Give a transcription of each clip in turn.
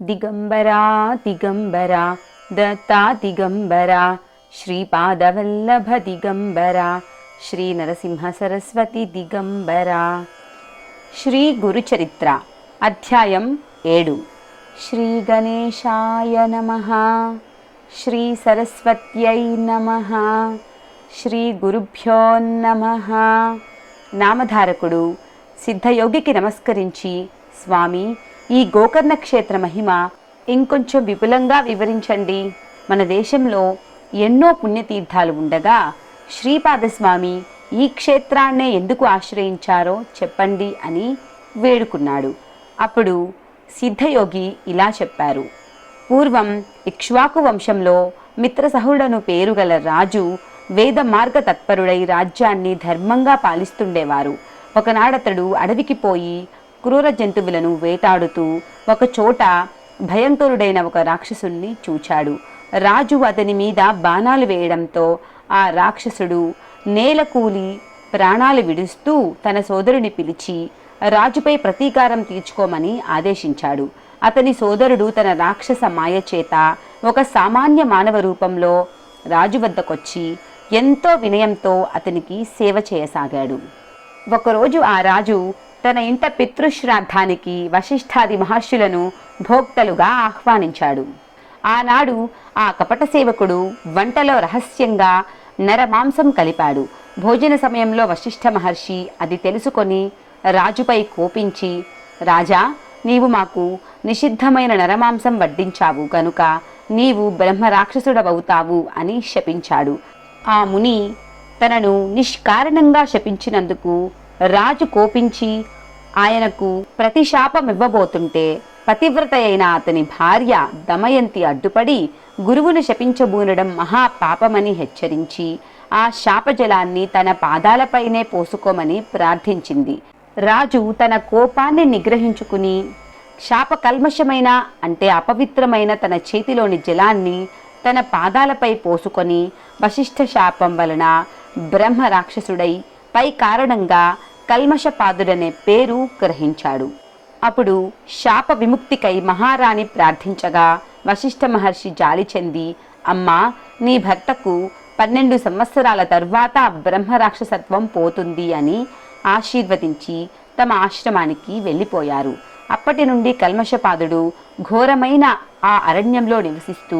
దిగంబరా దిగంబరా దత్తా దిగంబరా శ్రీపాదవల్లభ దిగంబరా శ్రీ నరసింహ సరస్వతి దిగంబరా శ్రీ గురుచరిత్ర అధ్యాయం ఏడు శ్రీ గణేశాయ నమ శ్రీ సరస్వత్యై నమ శ్రీ గురుభ్యో నమ నామధారకుడు సిద్ధయోగికి నమస్కరించి స్వామి ఈ గోకర్ణ క్షేత్ర మహిమ ఇంకొంచెం విపులంగా వివరించండి. మన దేశంలో ఎన్నో పుణ్యతీర్థాలు ఉండగా శ్రీపాదస్వామి ఈ క్షేత్రాన్నే ఎందుకు ఆశ్రయించారో చెప్పండి అని వేడుకున్నాడు. అప్పుడు సిద్ధయోగి ఇలా చెప్పారు. పూర్వం ఇక్ష్వాకు వంశంలో మిత్రసహుడను పేరుగల రాజు వేద మార్గ తత్పరుడై రాజ్యాన్ని ధర్మంగా పాలిస్తుండేవారు. ఒకనాడతడు అడవికి పోయి క్రూర జంతువులను వేటాడుతూ ఒక చోట భయంకరుడైన ఒక రాక్షసుణ్ణి చూచాడు. రాజు అతని మీద బాణాలు వేయడంతో ఆ రాక్షసుడు నేల కూలి ప్రాణాలు విడుస్తూ తన సోదరుని పిలిచి రాజుపై ప్రతీకారం తీర్చుకోమని ఆదేశించాడు. అతని సోదరుడు తన రాక్షస మాయ చేత ఒక సామాన్య మానవ రూపంలో రాజు వద్దకొచ్చి ఎంతో వినయంతో అతనికి సేవ చేయసాగాడు. ఒకరోజు ఆ రాజు తన ఇంట పితృశ్రాద్ధానికి వశిష్ఠాది మహర్షులను భోక్తలుగా ఆహ్వానించాడు. ఆనాడు ఆ కపట సేవకుడు వంటలో రహస్యంగా నరమాంసం కలిపాడు. భోజన సమయంలో వశిష్ఠ మహర్షి అది తెలుసుకొని రాజుపై కోపించి రాజా నీవు మాకు నిషిద్ధమైన నరమాంసం వడ్డించావు కనుక నీవు బ్రహ్మరాక్షసుడవవుతావు అని శపించాడు. ఆ ముని తనను నిష్కారణంగా శపించినందుకు రాజు కోపించి ఆయనకు ప్రతిశాపం ఇవ్వబోతుంటే పతివ్రత అయిన అతని భార్య దమయంతి అడ్డుపడి గురువును శపించబూనడం మహాపాపమని హెచ్చరించి ఆ శాపజలాన్ని తన పాదాలపైనే పోసుకోమని ప్రార్థించింది. రాజు తన కోపాన్ని నిగ్రహించుకుని శాపకల్మషమైన అంటే అపవిత్రమైన తన చేతిలోని జలాన్ని తన పాదాలపై పోసుకొని వశిష్ఠ శాపం వలన బ్రహ్మ రాక్షసుడై పై కారణంగా కల్మషపాదుడనే పేరు గ్రహించాడు. అప్పుడు శాప విముక్తికై మహారాణి ప్రార్థించగా వశిష్ఠ మహర్షి జాలి చెంది అమ్మా నీ భర్తకు పన్నెండు సంవత్సరాల తర్వాత బ్రహ్మరాక్షసత్వం పోతుంది అని ఆశీర్వదించి తమ ఆశ్రమానికి వెళ్ళిపోయారు. అప్పటి నుండి కల్మషపాదుడు ఘోరమైన ఆ అరణ్యంలో నివసిస్తూ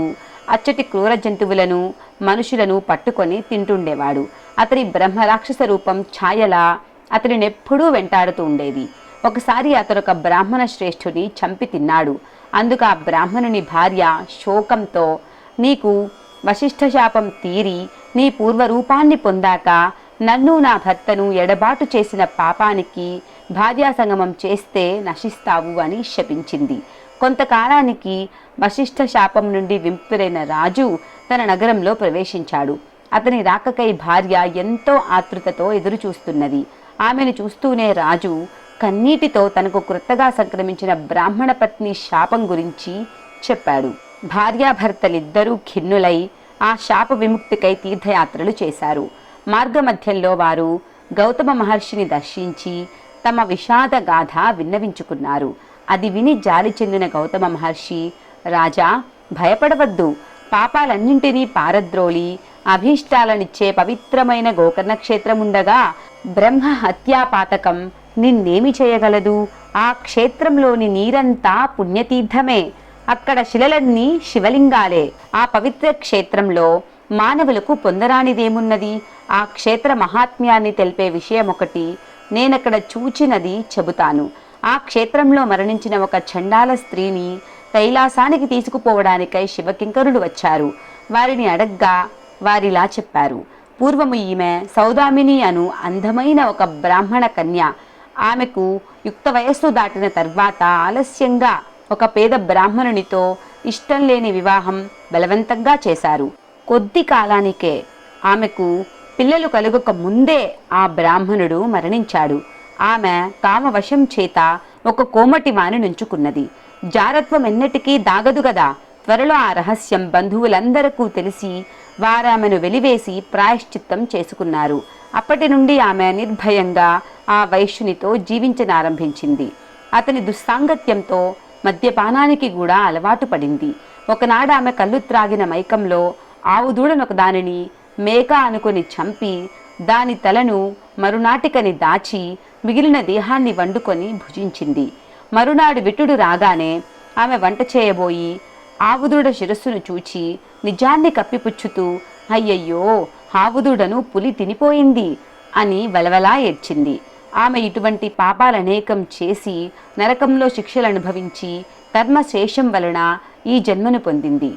అచ్చటి క్రూర జంతువులను మనుషులను పట్టుకొని తింటుండేవాడు. అతని బ్రహ్మరాక్షస రూపం ఛాయలా అతనినెప్పుడూ వెంటాడుతూ ఉండేది. ఒకసారి అతను ఒక బ్రాహ్మణ శ్రేష్ఠుని చంపి తిన్నాడు. అందుకు ఆ బ్రాహ్మణుని భార్య శోకంతో నీకు వశిష్ఠ శాపం తీరి నీ పూర్వరూపాన్ని పొందాక నన్ను నా భర్తను ఎడబాటు చేసిన పాపానికి భార్యాసంగమం చేస్తే నశిస్తావు అని శపించింది. కొంతకాలానికి వశిష్ఠ శాపం నుండి విముక్తుడైన రాజు తన నగరంలో ప్రవేశించాడు. అతని రాకకై భార్య ఎంతో ఆతృతతో ఎదురుచూస్తున్నది. ఆమెను చూస్తూనే రాజు కన్నీటితో తనకు క్రొత్తగా సంక్రమించిన బ్రాహ్మణ పత్ని శాపం గురించి చెప్పాడు. భార్యాభర్తలిద్దరూ ఖిన్నులై ఆ శాప విముక్తికై తీర్థయాత్రలు చేశారు. మార్గమధ్యంలో వారు గౌతమ మహర్షిని దర్శించి తమ విషాద గాథ విన్నవించుకున్నారు. అది విని జాలి చెందిన గౌతమ మహర్షి రాజా భయపడవద్దు. పాపాలన్నింటినీ పారద్రోలి. అభీష్టాలనిచ్చే పవిత్రమైన గోకర్ణ క్షేత్రముండగా బ్రహ్మ హత్యాపాతకం నిన్నేమి చేయగలదు? ఆ క్షేత్రంలోని నీరంతా పుణ్యతీర్థమే. అక్కడ శిలలన్నీ శివలింగాలే. ఆ పవిత్ర క్షేత్రంలో మానవులకు పొందరానిదేమున్నది? ఆ క్షేత్ర మహాత్మ్యాన్ని తెలిపే విషయం ఒకటి నేనక్కడ చూచినది చెబుతాను. ఆ క్షేత్రంలో మరణించిన ఒక చండాల స్త్రీని కైలాసానికి తీసుకుపోవడానికై శివకింకరులు వచ్చారు. వారిని అడగ్గా వారిలా చెప్పారు. పూర్వము ఈమె సౌదామిని అను అందమైన ఒక బ్రాహ్మణ కన్య. ఆమెకు యుక్త వయస్సు దాటిన తర్వాత ఆలస్యంగా ఒక పేద బ్రాహ్మణునితో ఇష్టం లేని వివాహం బలవంతంగా చేశారు. కొద్ది కాలానికే ఆమెకు పిల్లలు కలుగక ముందే ఆ బ్రాహ్మణుడు మరణించాడు. ఆమె కామవశం చేత ఒక కోమటి వాని నుంచుకున్నది. జారత్వం ఎన్నటికీ దాగదు కదా త్వరలో ఆ రహస్యం బంధువులందరకు తెలిసి వారామెను వెలివేసి ప్రాయశ్చిత్తం చేసుకున్నారు. అప్పటి నుండి ఆమె నిర్భయంగా ఆ వైశ్యునితో జీవించనారంభించింది. అతని దుస్సాంగత్యంతో మద్యపానానికి కూడా అలవాటు పడింది. ఒకనాడు ఆమె కళ్ళు త్రాగిన మైకంలో ఆవు దూడనొక దానిని మేక అనుకుని చంపి దాని తలను మరునాటికని దాచి మిగిలిన దేహాన్ని వండుకొని భుజించింది. మరునాడు విటుడు రాగానే ఆమె వంట చేయబోయి ఆవుదూడ శిరస్సును చూచి నిజాన్ని కప్పిపుచ్చుతూ అయ్యయ్యో ఆవుదూడను పులి తినిపోయింది అని వలవలా ఏడ్చింది. ఆమె ఇటువంటి పాపాలనేకం చేసి నరకంలో శిక్షలు అనుభవించి కర్మశేషం వలన ఈ జన్మను పొందింది.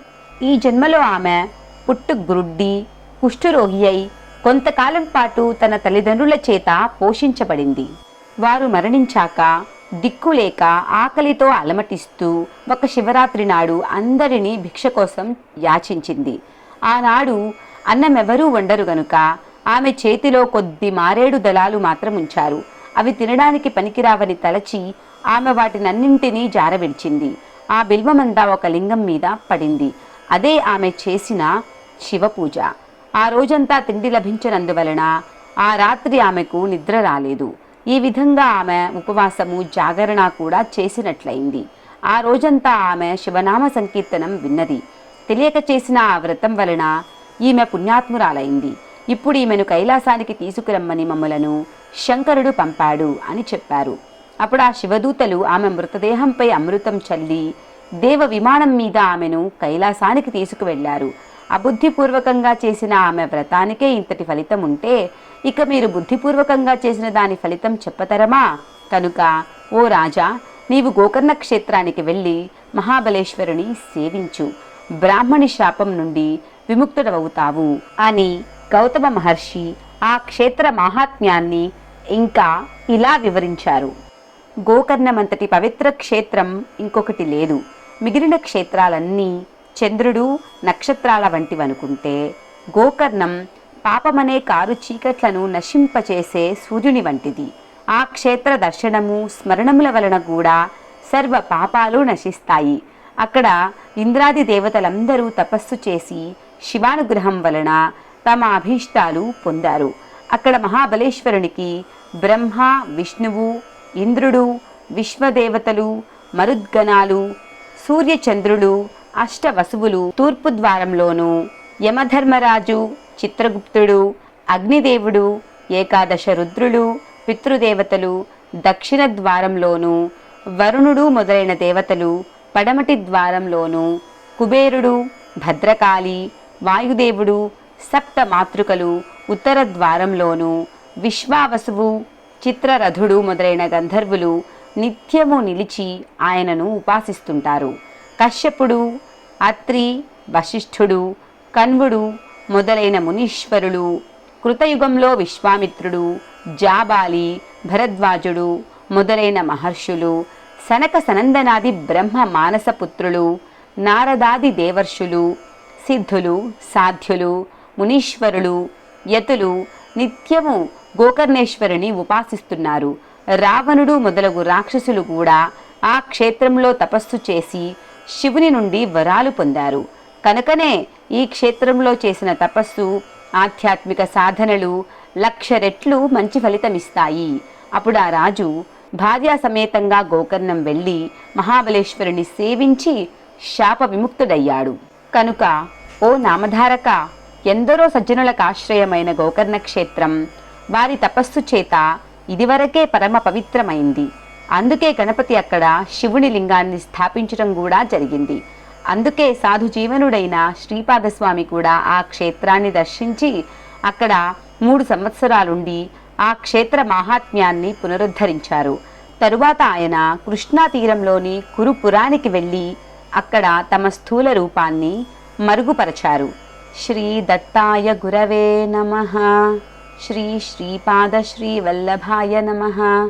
ఈ జన్మలో ఆమె పుట్టు గ్రుడ్డి కుష్ఠరోగి అయి కొంతకాలం పాటు తన తల్లిదండ్రుల చేత పోషించబడింది. వారు మరణించాక దిక్కులేక ఆకలితో అలమటిస్తూ ఒక శివరాత్రి నాడు అందరినీ భిక్ష కోసం యాచించింది. ఆనాడు అన్నమెవరూ వండరు గనుక ఆమె చేతిలో కొద్ది మారేడు దళాలు మాత్రం ఉంచారు. అవి తినడానికి పనికిరావని తలచి ఆమె వాటినన్నింటినీ జారవిడిచింది. ఆ బిల్వమంతా ఒక లింగం మీద పడింది. అదే ఆమె చేసిన శివపూజ. ఆ రోజంతా తిండి లభించినందువలన ఆ రాత్రి ఆమెకు నిద్ర రాలేదు. ఈ విధంగా ఆమె ఉపవాసము జాగరణ కూడా చేసినట్లయింది. ఆ రోజంతా ఆమె శివనామ సంకీర్తనం విన్నది. తెలియక చేసిన ఆ వ్రతం వలన ఈమె పుణ్యాత్మురాలైంది. ఇప్పుడు ఈమెను కైలాసానికి తీసుకురమ్మని మమ్మలను శంకరుడు పంపాడు అని చెప్పారు. అప్పుడు ఆ శివదూతలు ఆమె మృతదేహంపై అమృతం చల్లి దేవ విమానం మీద ఆమెను కైలాసానికి తీసుకువెళ్ళారు అబుద్ధిపూర్వకంగా చేసిన ఆమె వ్రతానికే ఇంతటి ఫలితం ఉంటే ఇక మీరు బుద్ధిపూర్వకంగా చేసిన దాని ఫలితం చెప్పతరమా? కనుక ఓ రాజా నీవు గోకర్ణ క్షేత్రానికి వెళ్ళి మహాబలేశ్వరుని సేవించు. బ్రాహ్మణి శాపం నుండి విముక్తుడవుతావు అని గౌతమ మహర్షి ఆ క్షేత్ర మాహాత్మ్యాన్ని ఇంకా ఇలా వివరించారు. గోకర్ణమంతటి పవిత్ర క్షేత్రం ఇంకొకటి లేదు. మిగిలిన క్షేత్రాలన్నీ చంద్రుడు నక్షత్రాల వంటివనుకుంటే గోకర్ణం పాపమనే కారు చీకట్లను నశింపచేసే సూర్యుని వంటిది. ఆ క్షేత్ర దర్శనము స్మరణముల వలన కూడా సర్వ పాపాలు నశిస్తాయి. అక్కడ ఇంద్రాది దేవతలందరూ తపస్సు చేసి శివానుగ్రహం వలన తమ అభీష్టాలు పొందారు. అక్కడ మహాబలేశ్వరునికి బ్రహ్మ విష్ణువు ఇంద్రుడు విశ్వదేవతలు మరుద్గణాలు సూర్యచంద్రులు అష్టవసువులు తూర్పు ద్వారంలోనూ యమధర్మరాజు చిత్రగుప్తుడు అగ్నిదేవుడు ఏకాదశ రుద్రులు పితృదేవతలు దక్షిణ ద్వారంలోనూ వరుణుడు మొదలైన దేవతలు పడమటి ద్వారంలోనూ కుబేరుడు భద్రకాళి వాయుదేవుడు సప్త మాతృకలు ఉత్తర ద్వారంలోనూ విశ్వావసువు చిత్రరథుడు మొదలైన గంధర్వులు నిత్యము నిలిచి ఆయనను ఉపాసిస్తుంటారు. కశ్యపుడు అత్రి వశిష్ఠుడు కన్వుడు మొదలైన మునీశ్వరులు కృతయుగంలో విశ్వామిత్రుడు జాబాలి భరద్వాజుడు మొదలైన మహర్షులు సనక సనందనాది బ్రహ్మ మానసపుత్రులు నారదాది దేవర్షులు సిద్ధులు సాధ్యులు మునీశ్వరులు యతులు నిత్యము గోకర్ణేశ్వరుని ఉపాసిస్తున్నారు. రావణుడు మొదలగు రాక్షసులు కూడా ఆ క్షేత్రంలో తపస్సు చేసి శివుని నుండి వరాలు పొందారు. కనుకనే ఈ క్షేత్రంలో చేసిన తపస్సు ఆధ్యాత్మిక సాధనలు లక్ష రెట్లు మంచి ఫలితమిస్తాయి. అప్పుడు ఆ రాజు భార్యా సమేతంగా గోకర్ణం వెళ్ళి మహాబలేశ్వరుని సేవించి శాప విముక్తుడయ్యాడు కనుక ఓ నామధారక ఎందరో సజ్జనులకు ఆశ్రయమైన గోకర్ణ క్షేత్రం వారి తపస్సు చేత ఇదివరకే పరమ పవిత్రమైంది. అందుకే గణపతి అక్కడ శివుని లింగాన్ని స్థాపించడం కూడా జరిగింది. అందుకే సాధు జీవనుడైన శ్రీపాదస్వామి కూడా ఆ క్షేత్రాన్ని దర్శించి అక్కడ మూడు సంవత్సరాలుండి ఆ క్షేత్ర మాహాత్మ్యాన్ని పునరుద్ధరించారు. తరువాత ఆయన కృష్ణా తీరంలోని కురుపురానికి వెళ్ళి అక్కడ తమ స్థూల రూపాన్ని మరుగుపరచారు. శ్రీ దత్తాయ గురవే నమ. శ్రీ శ్రీపాద శ్రీ వల్లభాయ నమ.